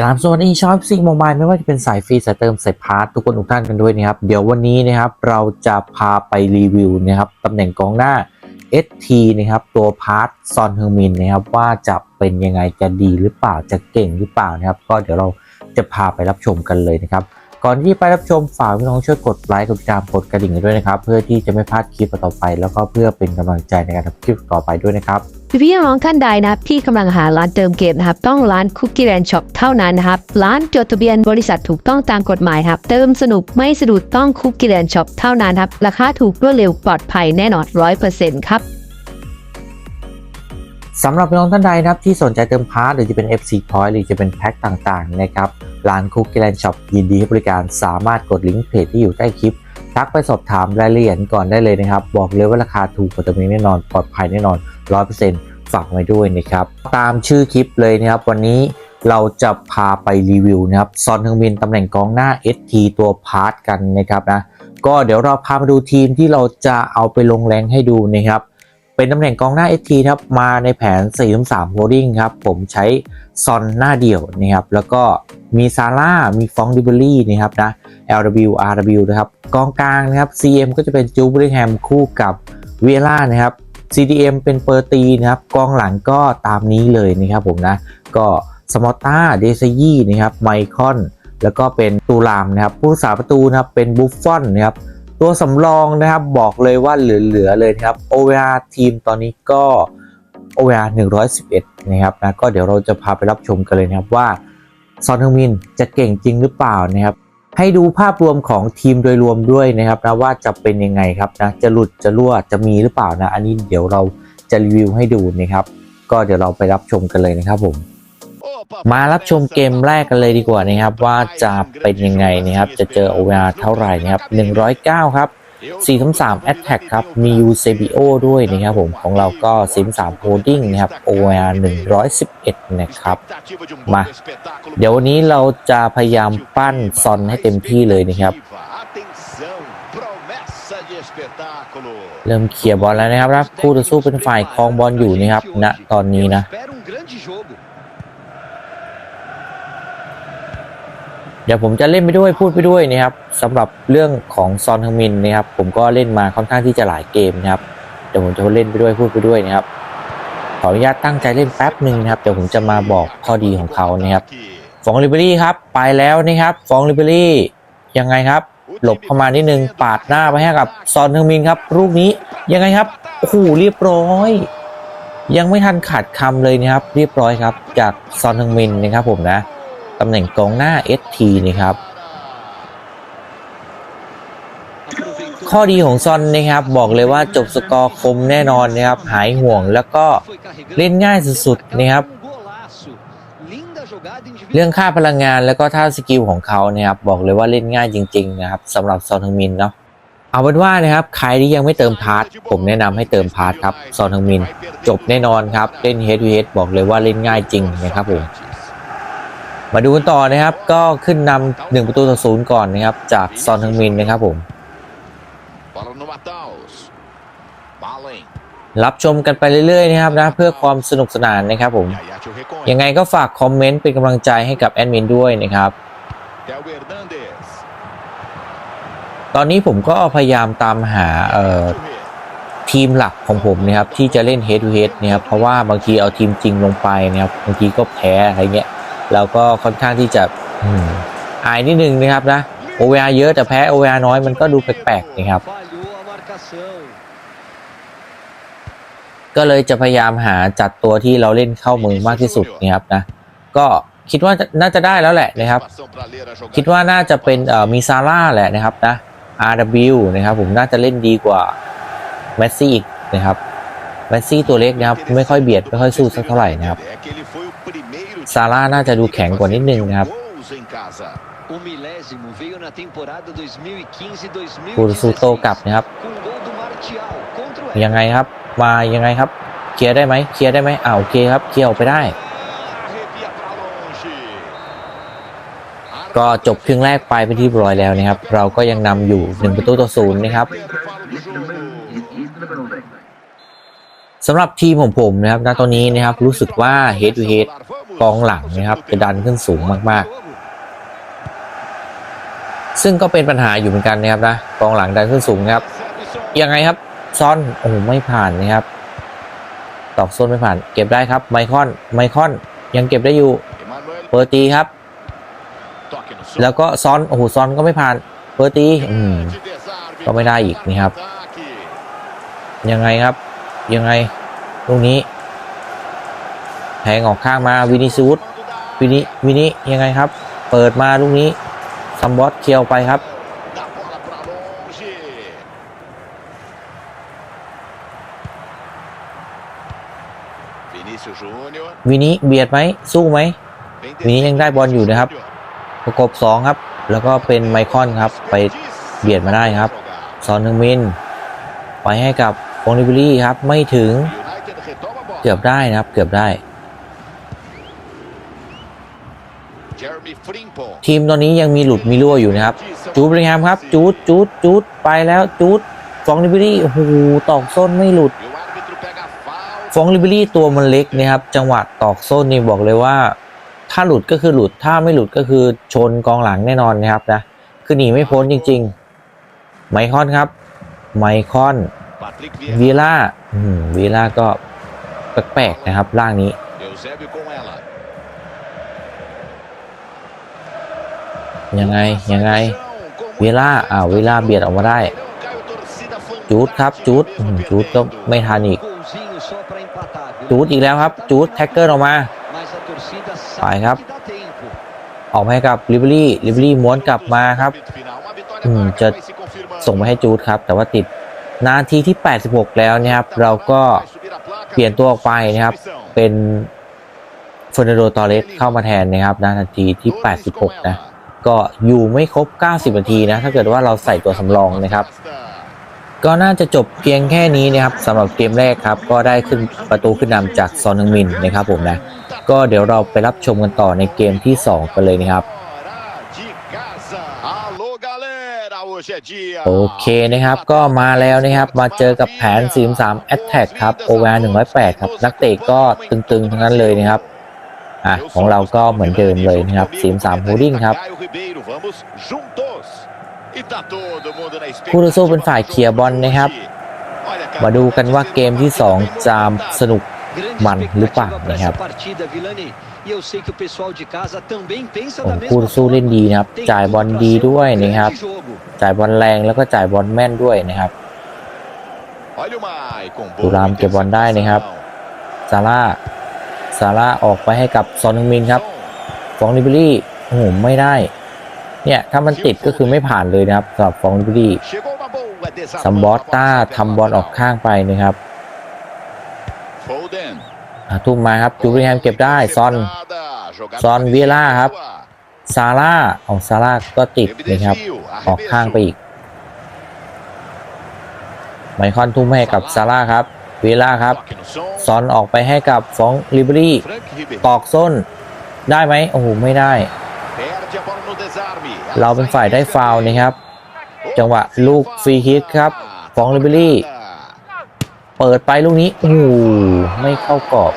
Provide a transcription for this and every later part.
กราบสวัสดีชอบซิงโมบายไม่ว่าจะเป็นสายฟรีสายเติมสายพาร์ททุกคนทุกท่านกันด้วยนะครับ เดี๋ยววันนี้นะครับเราจะพาไปรีวิวนะครับตำแหน่งกองหน้า ST นะครับตัวพาร์ทซอนเฮอร์มินนะครับว่าจะเป็นยังไงจะดีหรือเปล่าจะเก่งหรือเปล่านะครับ ก็เดี๋ยวเราจะพาไปรับชมกันเลยนะครับ ก่อนที่ไปรับชมฝากพี่น้องช่วยกดไลค์กดติดตามกดกระดิ่งกันด้วยนะครับ เพื่อที่จะไม่พลาดคลิปต่อไป แล้วก็เพื่อเป็นกำลังใจในการทำคลิปต่อไปด้วยนะครับพี่พี่น้องท่านใดนะครับที่กำลังหาร้านเติมเกมนะครับ ต้องร้านคุกกี้แลนด์ช็อปเท่านั้นนะครับ ร้านจดทะเบียนบริษัทถูกต้องตามกฎหมายครับ เติมสนุกไม่สะดุดต้องคุกกี้แลนด์ช็อปเท่านั้นครับ ราคาถูกรวดเร็วปลอดภัยแน่นอนร้อยเปอร์เซ็นต์ครับสำหรับพี่น้องท่านใดนะครับที่สนใจเติมพาร์ทหรือจะเป็น FC Point หรือจะเป็นแพ็คต่างๆนะครับ ร้านคุกกี้แลนด์ช็อปยินดีให้บริการสามารถกดลิงก์เพจที่อยู่ใต้คลิป ทักไปสอบถามรายละเอียดก่อนได้เลยนะครับ บอกเลยว่าราคาถูกกว่าตัวนี้แน่นอนปลอดภัยแน่นอน100%ฝากไว้ด้วยนะครับ ตามชื่อคลิปเลยนะครับ วันนี้เราจะพาไปรีวิวนะครับซอนเฮงมินตำแหน่งกองหน้า ST ตัวพาร์ทกันนะครับนะก็เดี๋ยวเราพามาดูทีมที่เราจะเอาไปลงแรงให้ดูนะครับเป็นตำแหน่งกองหน้า ST ครับมาในแผน 4-3 holding ครับผมใช้ ซอนหน้าเดี่ยวนะครับ แล้วก็มีซาร่ามีฟองดิเบอรี่นะครับนะ LW RW นะครับกองกลางนะครับ CM ก็จะเป็นจูบริแฮมคู่กับเวล่านะครับ CDM เป็นเปอร์ตีนะครับกองหลังก็ตามนี้เลยนะครับผมนะ ก็สมอต้าเดซยี่นะครับไมคอน แล้วก็เป็นตูรามนะครับ ผู้รักษาประตูนะครับเป็นบุฟฟอนนะครับตัวสำรองนะครับบอกเลยว่าเหลือๆเลยนะครับ OVR ทีมตอนนี้ก็ OVR 111 นะครับนะก็เดี๋ยวเราจะพาไปรับชมกันเลยนะครับว่าซอนฮึงมินจะเก่งจริงหรือเปล่านะครับให้ดูภาพรวมของทีมโดยรวมด้วยนะครับนะว่าจะเป็นยังไงครับนะจะหลุดจะรั่วจะมีหรือเปล่านะอันนี้เดี๋ยวเราจะรีวิวให้ดูนะครับ ก็เดี๋ยวเราไปรับชมกันเลยนะครับผมมารับชมเกมแรกกันเลยดีกว่านะครับว่าจะเป็นยังไงนะครับจะเจอ OVR เท่าไหร่นะครับ109 ครับ 433 Attack ครับ มี UCBO ด้วยนะครับผม ของเราก็ 43 Holding นะครับ OR 111 นะครับ มา เดี๋ยววันนี้เราจะพยายามปั้นซอนให้เต็มที่เลยนะครับ เริ่มเคลียร์บอลแล้วนะครับนะคู่ต่อสู้เป็นฝ่ายครองบอลอยู่นะครับณตอนนี้นะ เดี๋ยวผมจะเล่นไปด้วยพูดไปด้วยนะครับสำหรับเรื่องของซอนฮึงมินนะครับผมก็เล่นมาค่อนข้างที่จะหลายเกมนะครับเดี๋ยวผมจะเล่นไปด้วยพูดไปด้วยนะครับขออนุญาตตั้งใจเล่นแป๊บหนึ่งนะครับเดี๋ยวผมจะมาบอกข้อดีของเขานะครับฟองลิเบอรี่ครับไปแล้วนะครับฟองลิเบอรี่ยังไงครับ หลบเข้ามานิดนึงปาดหน้าไปให้กับซอนฮึงมินครับลูกนี้ยังไงครับโอ้โหเรียบร้อย ยังไม่ทันขาดคำเลยนะครับ เรียบร้อยครับ จากซอนฮึงมินนะครับผมนะ ตำแหน่งกองหน้า ST นะครับ ข้อดีของซอนนะครับบอกเลยว่าจบสกอร์คมแน่นอนนะครับ หายห่วงแล้วก็เล่นง่ายสุดๆนะครับ เรื่องค่าพลังงานแล้วก็ท่าสกิลของเขานะครับบอกเลยว่าเล่นง่ายจริง ๆ นะครับสำหรับซอนทึงมินเนาะเอาเป็นว่านะครับใครที่ยังไม่เติมพาร์ทผมแนะนำให้เติมพาร์ทครับซอนทึงมิน จบแน่นอนครับ เล่น head to head บอกเลยว่าเล่นง่ายจริงนะครับผม มาดูกันต่อนะครับ ก็ขึ้นนำหนึ่งประตูต่อศูนย์ก่อนนะครับ จากซอนทึงมินนะครับผม รับชมกันไปเรื่อยๆนะครับนะเพื่อความสนุกสนานนะครับผม ยังไงก็ฝากคอมเมนต์เป็นกำลังใจให้กับแอดมินด้วยนะครับ ตอนนี้ผมก็พยายามตามหาเอ่อทีมหลักของผมนะครับที่จะเล่น head to head นะครับเพราะว่าบางทีเอาทีมจริงลงไปนะครับบางทีก็แพ้อะไรเงี้ย เราก็ค่อนข้างที่จะอืมอายนิดนึงนะครับนะ OVR เยอะแต่แพ้ OVR น้อยมันก็ดูแปลกๆนะครับ ก็เลยจะพยายามหาจัดตัวที่เราเล่นเข้ามือมากที่สุดนะครับนะ ก็คิดว่าน่าจะได้แล้วแหละนะครับ คิดว่าน่าจะเป็นเอ่อมีซาร่าแหละนะครับนะ RW นะครับผมน่าจะเล่นดีกว่าแมสซี่อีกนะครับแมสซี่ตัวเล็กนะครับ ไม่ค่อยเบียด ไม่ค่อยสู้สักเท่าไหร่นะครับ ซาร่าน่าจะดูแข็งกว่านิดนึงนะครับ O milésimo veio na temporada 2015-2016. ปูซูโตกลับนะครับ Com o gol do Martial contra o ยังไงครับ มายังไงครับ เคลียร์ได้ไหมเคลียร์ได้ไหมอ่าโอเคครับ เคลียร์ออกไปได้ ก็จบครึ่งแรกไปเป็นที่เรียบร้อยแล้วนะครับ เราก็ยังนำอยู่หนึ่งประตูต่อศูนย์นะครับ สำหรับทีมของผมนะครับณตอนนี้นะครับรู้สึกว่า head to h e a กองหลังนะครับจะดันขึ้นสูงมากๆ ซึ่งก็เป็นปัญหาอยู่เหมือนกันนะครับนะกองหลังดันขึ้นสูงนะครับยังไงครับซ่อนโอ้ไม่ผ่านนะครับ ตอกโซนไม่ผ่าน เก็บได้ครับไมคอนไมคอนยังเก็บได้อยู่เปิดตีครับ แล้วก็ซ้อนโอ้โหซ้อนก็ไม่ผ่านเปิดตีก็ไม่ได้อีกนี่ครับ ยังไงครับ ยังไงลูกนี้แทงออกข้างมาวินิซูดวินิวินิยังไงครับ เปิดมาลูกนี้ซัมบอสเคียวไปครับวินิเบียดไหมสู้ไหมวินี้ยังได้บอลอยู่นะครับ ประกบสองครับ แล้วก็เป็นไมคอนครับไปเบียดมาได้ครับซอนนึงมินไปให้กับ องลิเบอรี่ครับไม่ถึงเกือบได้นะครับเกือบได้ ทีมตอนนี้ยังมีหลุดมีรั่วอยู่นะครับ จูดบริงแฮมครับ จูดจูดจูดไปแล้วจูดฟองลิเบอรี่โอ้โหตอกส้นไม่หลุด ฟองลิเบอรี่ตัวมันเล็กนะครับ จังหวะตอกส้นนี่บอกเลยว่า ถ้าหลุดก็คือหลุดถ้าไม่หลุดก็คือชนกองหลังแน่นอนนะครับนะคือหนีไม่พ้นจริง ๆ ไมคอนครับ ไมคอน วีล่าอืมวีล่าก็แปลกๆนะครับร่างนี้ยังไง ยังไง เวล่าอ่าเวล่าเบียดออกมาได้ จูดครับ จูดอืมจูดก็ไม่ทันอีก จูดอีกแล้วครับ จูดแท็กเกอร์ออกมาไปครับ ออกมาให้กับลิเบอรี่ลิเบอรี่ม้วนกลับมาครับ อืมจะส่งไปให้จูดครับ แต่ว่าติด นาทีที่ 86 แล้วนะครับเราก็เปลี่ยนตัวออกไปนะครับ เป็นเฟอร์นันโดตอเรสเข้ามาแทนนะครับนาทีที่ 86 นะ ก็อยู่ไม่ครบ 90 นาทีนะ ถ้าเกิดว่าเราใส่ตัวสำรองนะครับ ก็น่าจะจบเพียงแค่นี้นะครับสำหรับเกมแรกครับ ก็ได้ขึ้นประตูขึ้นนำจากซอนฮึงมินนะครับผมนะ ก็เดี๋ยวเราไปรับชมกันต่อในเกมที่ 2 กันเลยนะครับ โอเคนะครับก็มาแล้วนะครับ มาเจอกับแผน 43 Attack ครับ OVR 108 ครับ นักเตะก็ตึงๆ ทั้งนั้นเลยนะครับอะของเราก็เหมือนเดิมเลยนะครับ 43 Holding ครับคู่ต่อสู้เป็นฝ่ายเคลียร์บอลนะครับ มาดูกันว่าเกมที่ 2 จะสนุกมันหรือเปล่านะครับ โอ้คู่ต่อสู้เล่นดีนะครับจ่ายบอลดีด้วยนะครับจ่ายบอลแรงแล้วก็จ่ายบอลแม่นด้วยนะครับตุรามเก็บบอลได้นะครับ ซาร่า ซาร่าออกไปให้กับซอนฮึงมินครับ ฟองลิเบอรี่โอ้โหไม่ได้ เนี่ยถ้ามันติดก็คือไม่ผ่านเลยนะครับสำหรับฟองลิเบอรี่ซัมบอสต้าทำบอลออกข้างไปนะครับอะ ทุ่มมาครับจูริแฮมเก็บได้ซอนซอนเวียร่าครับซาร่าของซาร่าก็ติดนะครับ ออกข้างไปอีก ไมคอนทุ่มให้กับซาร่าครับเวล่าครับซอนออกไปให้กับฟองลิเบรี่ตอกส้นได้ไหมโอ้โหไม่ได้ เราเป็นฝ่ายได้ฟาวนะครับ จังหวะลูกฟรีคิกครับฟองลิเบรี่ เปิดไปลูกนี้โอ้โหไม่เข้ากรอบ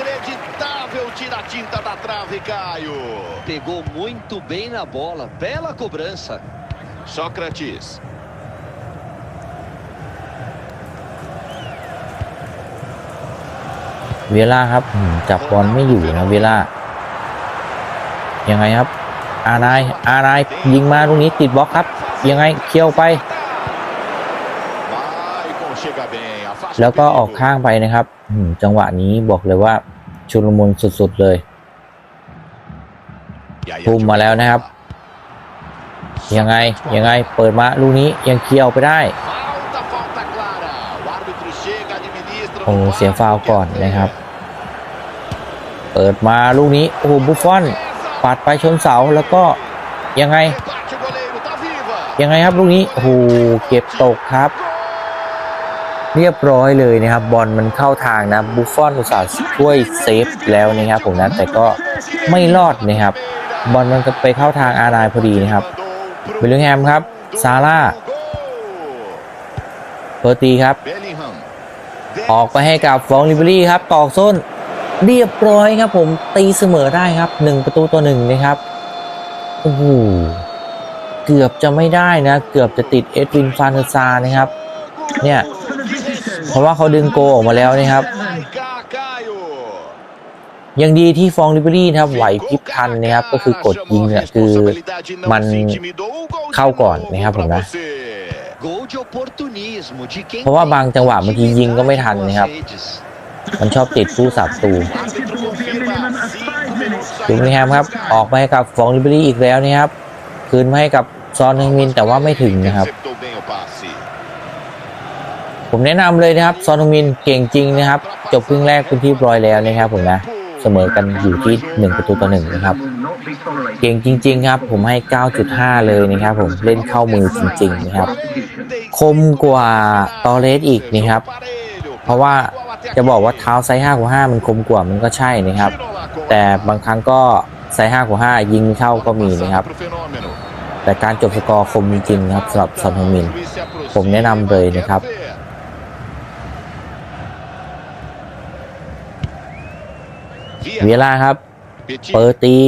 Inacreditável tira a tinta da trave, Caio. Pegou muito bem na bola. Bela cobrança. Sócrates. เวล่าครับอืมจับบอลไม่อยู่นะเวล่ายังไงครับ อานาย อานายยิงมาตรงนี้ติดบล็อกครับ ยังไงเคี่ยวไป แล้วก็ o perigo. ออกข้างไปนะครับอืมจังหวะนี้บอกเลยว่าชุลมุนสุดๆเลย E aí, ทุ่มมาแล้วนะครับ ยังไง ยังไงเปิดมาลูกนี้ยังเคี่ยวไปได้ Falta, falta clara. O árbitro chega, administra. โอ้ no เสีย VAR ฟาวล์ก่อน o que นะครับ acontece. เปิดมาลูกนี้โอ้โหบุฟฟอนปัดไปชนเสาแล้วก็ยังไง Rebate o goleiro, tá viva. ยังไงครับลูกนี้โอ้โหเก็บตกครับ เรียบร้อยเลยนะครับบอลมันเข้าทางนะบุฟฟอนอุตส่าห์ช่วยเซฟแล้วนะครับผมนะแต่ก็ไม่รอดนะครับ บอลมันก็ไปเข้าทางอานายพอดีนะครับเบลลิงแฮมครับซาร่าเปอร์ตีครับ ออกไปให้กับฟองลิเบอรี่ครับตอกส้น เรียบร้อยครับผมตีเสมอได้ครับหนึ่งประตูต่อหนึ่งนะครับโอ้โหเกือบจะไม่ได้นะ เกือบจะติดเอ็ดวินฟานเดอร์ซานะครับ เนี่ย เพราะว่าเขาดึงโกออกมาแล้วนะครับ ยังดีที่ฟองลิเบอรี่นะครับไหวพริบทันนะครับ ก็คือกดยิงเนี่ยคือมันเข้าก่อนนะครับผมนะเพราะว่าบางจังหวะบางทียิงก็ไม่ทันนะครับ มันชอบติดผู้สับตูดูนี่แฮมครับ ออกมาให้กับฟองลิเบอรี่อีกแล้วนะครับ คืนมาให้กับซอนเฮงมินแต่ว่าไม่ถึงนะครับ ผมแนะนำเลยนะครับ ซอนเฮงมินเก่งจริงนะครับ จบครึ่งแรกเป็นที่ร้อยแล้วนะครับผมนะ เสมอกันอยู่ที่ 1 ประตูต่อหนึ่งนะครับ เก่งจริง ๆ ครับ ผมให้ 9.5 เลยนะครับ ผมเล่นเข้ามือจริง ๆ นะครับ คมกว่าตอเลสอีกนะครับ เพราะว่าจะบอกว่าเท้าไซส์5กว่า5มันคมกว่ามันก็ใช่นะครับ แต่บางครั้งก็ไซส์5กว่า5ยิงเข้าก็มีนะครับแต่การจบสกอร์คมจริงๆนะครับสำหรับซอนเฮงมิน ผมแนะนำเลยนะครับ เวลาครับ เปิดตี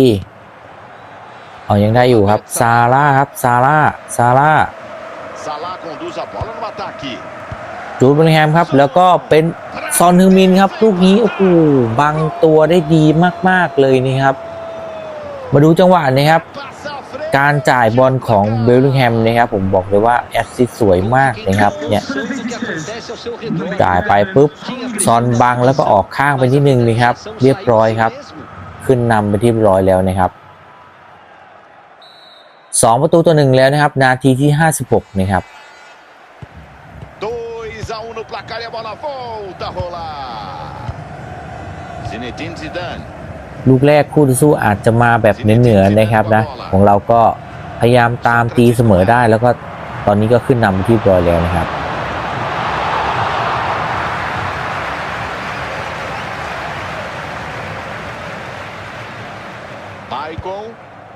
เอายังได้อยู่ครับ ซาร่าครับ ซาร่า ซาร่า Salah conduz a bola no ataque. จูดเบลลิงแฮมครับ แล้วก็เป็นซอนฮึงมินครับ ลูกนี้ โอ้โห บังตัวได้ดีมาก ๆ เลยนี่ครับ มาดูจังหวะนี้ครับ Passa à frente. การจ่ายบอลของเบลลิงแฮมนะครับผมบอกเลยว่าแอสซิสต์สวยมากนะครับเนี่ยจ่ายไปปุ๊บซอนบังแล้วก็ออกข้างไปที่หนึ่งนี่ครับ เรียบร้อยครับ ขึ้นนำไปที่เรียบร้อยแล้วนะครับสองประตูตัวหนึ่งแล้วนะครับ นาทีที่56นะครับ2 a 1 no placar e a bola volta a rolar. Zinedine Zidane. ลูกแรกคู่ต่อสู้อาจจะมาแบบเหนือๆนะครับนะ ของเราก็พยายามตามตีเสมอได้ แล้วก็ตอนนี้ก็ขึ้นนำไปที่เรียบร้อยแล้วนะครับ Maicon.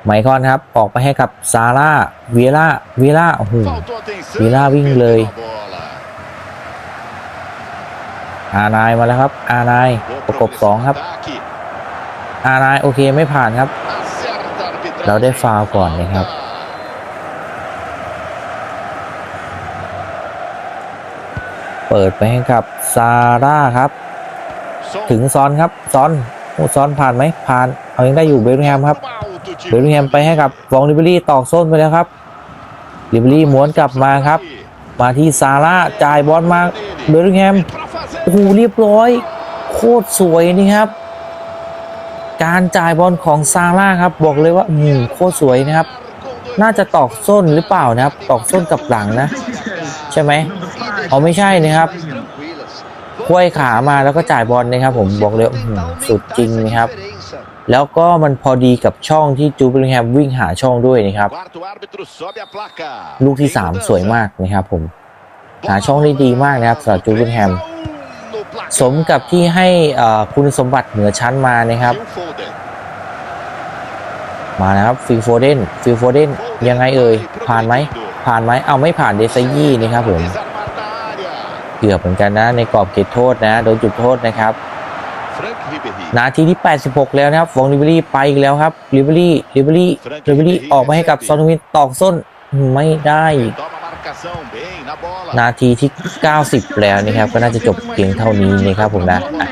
ไมคอนครับ ออกไปให้กับซาร่าเวล่าเวล่าโอ้โห Faltou atenção. Vila Wing perdeu เลย a bola. อานายมาแล้วครับ อานาย Boa ประกบ promessa สองครับ ataque. อานายโอเคไม่ผ่านครับ เราได้ฟาวก่อนนะครับ เปิดไปให้กับซาร่าครับ ถึงซอนครับซอนโอ้ซอนผ่านไหมผ่าน เอายังได้อยู่เบลลิแฮมครับเบลลิแฮมไปให้กับวองลิเบอรี่ตอกโซนไปแล้วครับลิเบอรี่ม้วนกลับมาครับ มาที่ซาร่าจ่ายบอลมาเบลลิแฮมโอ้โหเรียบร้อย โคตรสวยนี่ครับ การจ่ายบอลของซาร่าครับบอกเลยว่าอืมโคตรสวยนะครับ น่าจะตอกส้นหรือเปล่านะครับ ตอกส้นกับหลังนะ ใช่ไหมเอาไม่ใช่นะครับควยขามาแล้วก็จ่ายบอลนะครับ ผมบอกเลยหือสุดจริงนะครับ แล้วก็มันพอดีกับช่องที่จูเบลิงแฮมวิ่งหาช่องด้วยนะครับ ลูกที่ 3 สวยมากนะครับ ผม หาช่องได้ดีมากนะครับสำหรับจูเบลิงแฮมสมกับที่ให้คุณสมบัติเหนือชั้นมานะครับ มานะครับฟิลโฟเดนฟิลโฟเดนยังไงเอ่ยผ่านไหมผ่านไหมเอาไม่ผ่านเดซยี่นะครับผมเกือบเหมือนกันนะในกรอบเขตโทษนะโดนจุดโทษนะครับนาทีที่ 86 แล้วนะครับฟองลิเบอรี่ไปอีกแล้วครับลิเบอรี่ลิเบอรี่ลิเบอรี่ออกมาให้กับซอนวินตอกส้นไม่ได้นาทีที่ 90 แล้วนะครับ ก็น่าจะจบเพียงเท่านี้นะครับผมนะอะ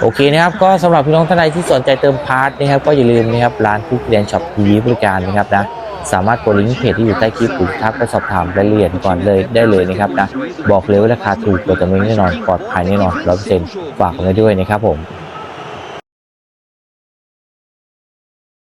โอเคนะครับก็สำหรับพี่น้องท่านใดที่สนใจเติมพาร์ทนะครับก็อย่าลืมนะครับร้านคุกเรียนช็อปดีบริการนะครับนะสามารถกดลิงก์เพจที่อยู่ใต้คลิปหรือทักไปสอบถามรายละเอียดก่อนเลยได้เลยนะครับนะบอกเลยว่าราคาถูกกว่าจะไม่แน่นอนปลอดภัยแน่นอนร้อยเปอร์เซ็นต์ฝากกันไว้ด้วยนะครับผม